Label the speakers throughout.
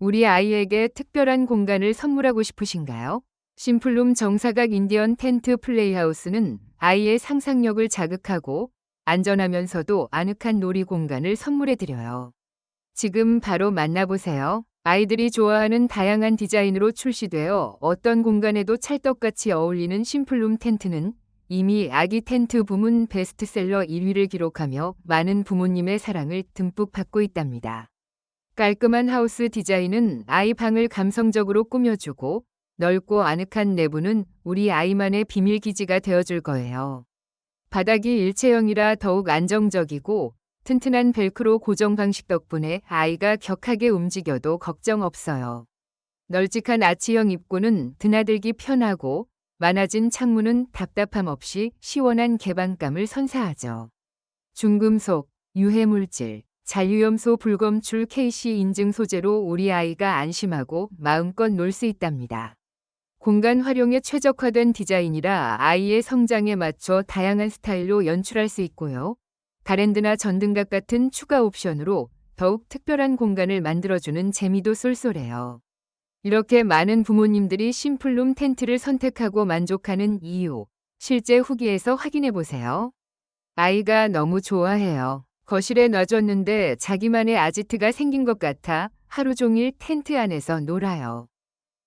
Speaker 1: 우리 아이에게 특별한 공간을 선물하고 싶으신가요? 심플룸 정사각 인디언 텐트 플레이하우스는 아이의 상상력을 자극하고 안전하면서도 아늑한 놀이 공간을 선물해 드려요. 지금 바로 만나보세요. 아이들이 좋아하는 다양한 디자인으로 출시되어 어떤 공간에도 찰떡같이 어울리는 심플룸 텐트는 이미 아기 텐트 부문 베스트셀러 1위를 기록하며 많은 부모님의 사랑을 듬뿍 받고 있답니다. 깔끔한 하우스 디자인은 아이 방을 감성적으로 꾸며주고 넓고 아늑한 내부는 우리 아이만의 비밀 기지가 되어줄 거예요. 바닥이 일체형이라 더욱 안정적이고 튼튼한 벨크로 고정 방식 덕분에 아이가 격하게 움직여도 걱정 없어요. 널찍한 아치형 입구는 드나들기 편하고 많아진 창문은 답답함 없이 시원한 개방감을 선사하죠. 중금속, 유해물질, 잔류염소 불검출 KC 인증 소재로 우리 아이가 안심하고 마음껏 놀 수 있답니다. 공간 활용에 최적화된 디자인이라 아이의 성장에 맞춰 다양한 스타일로 연출할 수 있고요. 가랜드나 전등각 같은 추가 옵션으로 더욱 특별한 공간을 만들어주는 재미도 쏠쏠해요. 이렇게 많은 부모님들이 심플룸 텐트를 선택하고 만족하는 이유, 실제 후기에서 확인해 보세요. 아이가 너무 좋아해요. 거실에 놔줬는데 자기만의 아지트가 생긴 것 같아 하루 종일 텐트 안에서 놀아요.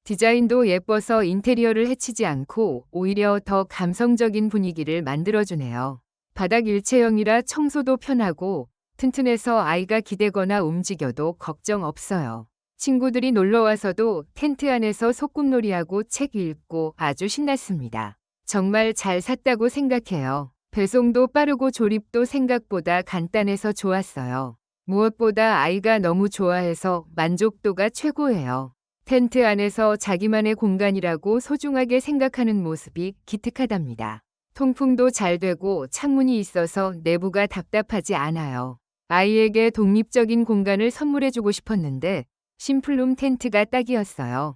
Speaker 1: 디자인도 예뻐서 인테리어를 해치지 않고 오히려 더 감성적인 분위기를 만들어주네요. 바닥 일체형이라 청소도 편하고 튼튼해서 아이가 기대거나 움직여도 걱정 없어요. 친구들이 놀러 와서도 텐트 안에서 소꿉놀이하고 책 읽고 아주 신났습니다. 정말 잘 샀다고 생각해요. 배송도 빠르고 조립도 생각보다 간단해서 좋았어요. 무엇보다 아이가 너무 좋아해서 만족도가 최고예요. 텐트 안에서 자기만의 공간이라고 소중하게 생각하는 모습이 기특하답니다. 통풍도 잘 되고 창문이 있어서 내부가 답답하지 않아요. 아이에게 독립적인 공간을 선물해주고 싶었는데 심플룸 텐트가 딱이었어요.